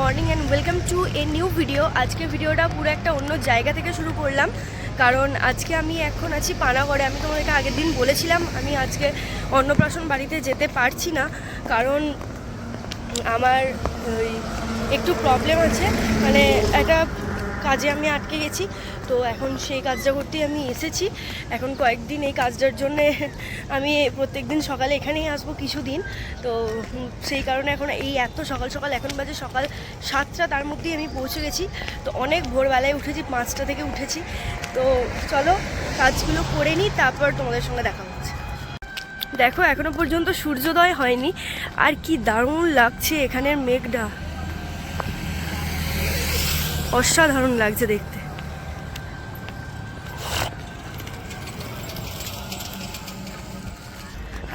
Morning and welcome to a new video আজকে ভিডিওটা পুরো একটা অন্য জায়গা থেকে শুরু করলাম। কারণ আজকে আমি এখন আছি পানাগড়ে। আমি তোমাদেরকে আগের দিন বলেছিলাম, আমি আজকে অন্নপ্রাশন বাড়িতে যেতে পারছি না। কারণ আমার ওই একটু প্রবলেম আছে। মানে একটা কাজে আমি আটকে গেছি। তো এখন সেই কাজটা করতেই আমি এসেছি। এখন কয়েকদিন এই কাজটার জন্যে আমি প্রত্যেক দিন সকালে এখানেই আসব কিছুদিন। তো সেই কারণে এখন এই এত সকাল সকাল, এখন বাজে সকাল সাতটা, তার মধ্যেই আমি পৌঁছে গেছি। তো অনেক ভোরবেলায় উঠেছি, পাঁচটা থেকে উঠেছি। তো চলো কাজগুলো করে নিই, তারপর তোমাদের সঙ্গে দেখা হচ্ছে। দেখো, এখনও পর্যন্ত সূর্যোদয় হয়নি। আর কি দারুণ লাগছে এখানের মেঘটা। অসাধারণ লাগছে দেখতে।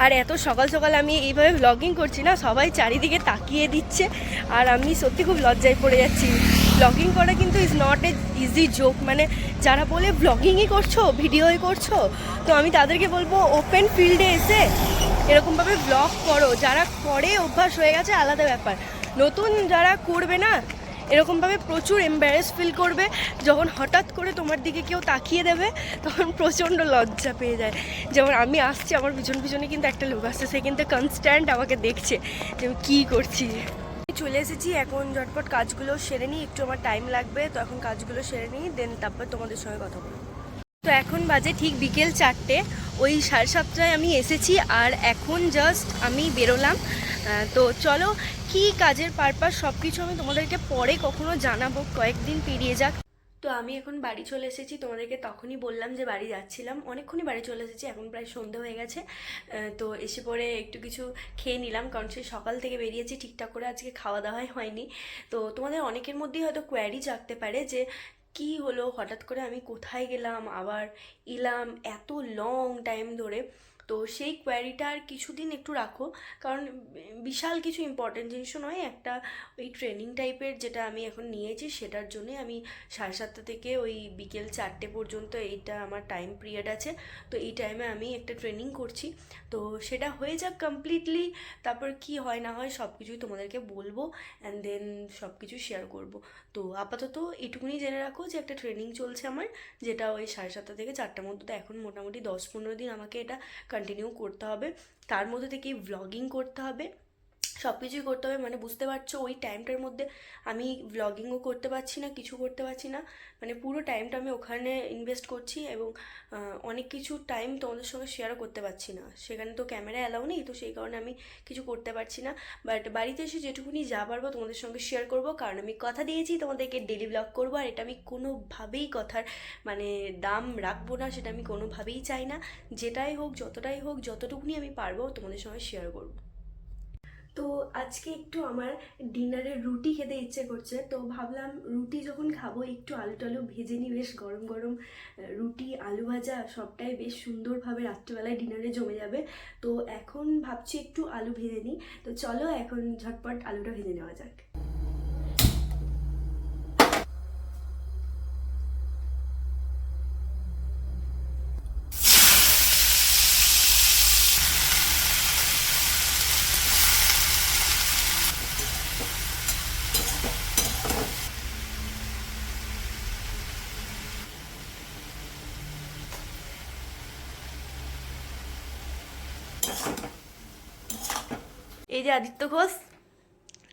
আর এত সকাল সকাল আমি এইভাবে ব্লগিং করছি না, সবাই চারিদিকে তাকিয়ে দিচ্ছে। আর আমি সত্যি খুব লজ্জায় পড়ে যাচ্ছি। ব্লগিং করা কিন্তু is not a easy joke মানে যারা বলে ব্লগিংই করছ ভিডিওই করছ, তো আমি তাদেরকে বলব ওপেন ফিল্ডে এসে এরকমভাবে ব্লগ করো। যারা করে অভ্যাস হয়ে গেছে, আলাদা ব্যাপার। নতুন যারা করবে না এরকমভাবে প্রচুর এম্বারেস ফিল করবে। যখন হঠাৎ করে তোমার দিকে কেউ তাকিয়ে দেবে, তখন প্রচণ্ড লজ্জা পেয়ে যায়। যেমন আমি আসছি, আমার পিছন পিছনে কিন্তু একটা লোক আসছে, সে কিন্তু কনস্ট্যান্ট আমাকে দেখছে যে আমি কী করছি। চলে এসেছি, এখন ঝটপট কাজগুলো সেরে নিই, একটু আমার টাইম লাগবে, তো এখন কাজগুলো সেরে নিই দেন তারপর তোমাদের সঙ্গে কথা বলব। তো এখন বাজে ঠিক বিকেল চারটে, ওই সাড়ে সাতটায় আমি এসেছি, আর এখন জাস্ট আমি বেরোলাম। তো চলো কি কাজের পারপাস সব কিছু আমি তোমাদেরকে পরে কখনো জানাব, কয়েকদিন পেরিয়ে যাক। তো আমি এখন বাড়ি চলে এসেছি, তোমাদেরকে তখনই বললাম যে বাড়ি যাচ্ছিলাম। অনেকক্ষণই বাড়ি চলে এসেছি, এখন প্রায় সন্ধে হয়ে গেছে। তো এসে পরে একটু কিছু খেয়ে নিলাম, কারণ সে সকাল থেকে বেরিয়েছি, ঠিকঠাক করে আজকে খাওয়া দাওয়াই হয়নি। তো তোমাদের অনেকের মধ্যেই হয়তো কোয়ারি জাগতে পারে যে, কি হলো? হঠাৎ করে আমি কোথায় গেলাম? আবার এলাম এত লং টাইম ধরে। তো সেই কোয়ারিটা আর কিছুদিন একটু রাখো। কারণ বিশাল কিছু ইম্পর্টেন্ট জিনিসও নয়, একটা ওই ট্রেনিং টাইপের যেটা আমি এখন নিয়েছি সেটার জন্যে আমি সাড়ে সাতটা থেকে ওই বিকেল চারটে পর্যন্ত এইটা আমার টাইম পিরিয়ড আছে। তো এই টাইমে আমি একটা ট্রেনিং করছি। তো সেটা হয়ে যাক কমপ্লিটলি তারপর কি হয় না হয় সব কিছুই তোমাদেরকে বলব অ্যান্ড দেন সব কিছু শেয়ার করব। তো আপাতত এটুকুনি জেনে রাখো যে একটা ট্রেনিং চলছে আমার, যেটা ওই সাড়ে সাতটা থেকে চারটার মধ্যে। তো এখন মোটামুটি দশ পনেরো দিন আমাকে এটা কন্টিনিউ করতে হবে। তার মধ্যে থেকে ভ্লগিং করতে হবে। সব কিছুই করতে হবে। মানে বুঝতে পারছ, ওই টাইমটার মধ্যে আমি ব্লগিংও করতে পারছি না, কিছু করতে পারছি না। মানে পুরো টাইমটা আমি ওখানে ইনভেস্ট করছি এবং অনেক কিছু টাইম তোমাদের সঙ্গে শেয়ারও করতে পারছি না। সেখানে তো ক্যামেরা অ্যালাউ নেই, তো সেই কারণে আমি কিছু করতে পারছি না। বাট বাড়িতে এসে যেটুকুনি যা পারব তোমাদের সঙ্গে শেয়ার করব। কারণ আমি কথা দিয়েছি, তোমাদেরকে ডেলি ব্লগ করব, আর এটা আমি কোনোভাবেই কথার মানে দাম রাখব না, সেটা আমি কোনোভাবেই চাই না। যেটাই হোক, যতটাই হোক, যতটুকুনি আমি পারব তোমাদের সঙ্গে শেয়ার করব। তো আজকে একটু আমার ডিনারে রুটি খেতে ইচ্ছে করছে, তো ভাবলাম রুটি যখন খাব, একটু আলু টালু ভেজে নিই। বেশ গরম গরম রুটি, আলু ভাজা সবটাই বেশ সুন্দরভাবে রাত্রিবেলায় ডিনারে জমে যাবে। তো এখন ভাবছি একটু আলু ভেজে নিই। তো চলো এখন ঝটপট আলুটা ভেজে নেওয়া যাক। এই যে আদিত্য ঘোষ।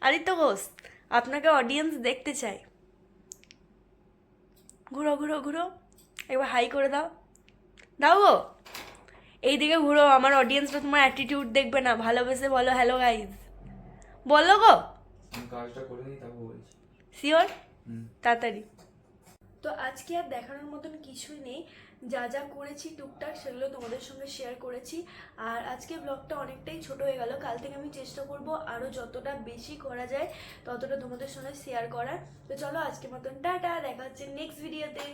আদিত্য ঘোষ আপনাকে অডিয়েন্স দেখতে চাই। ঘুরো ঘুরো ঘুরো। একবার হাই করে দাও। দাও গো। এইদিকে ঘুরো আমার অডিয়েন্সরা তোমার অ্যাটিটিউড দেখবে না। ভালোবেসে বলো হ্যালো গাইজ বলো গো। কাজটা করে নিই তারপর বলছি। শিওর তাড়াতাড়ি। তো আজকে আর দেখানোর মতন কিছুই নেই। যা যা করেছি টুকটাক সেগুলো তোমাদের সঙ্গে শেয়ার করেছি। আর আজকে ব্লগটা অনেকটাই ছোট হয়ে গেল। কাল থেকে আমি চেষ্টা করব আরও যতটা বেশি করা যায়, ততটা তোমাদের সঙ্গে শেয়ার করার। তো চলো আজকে মতন, টাটা! দেখা হচ্ছে নেক্সট ভিডিওতে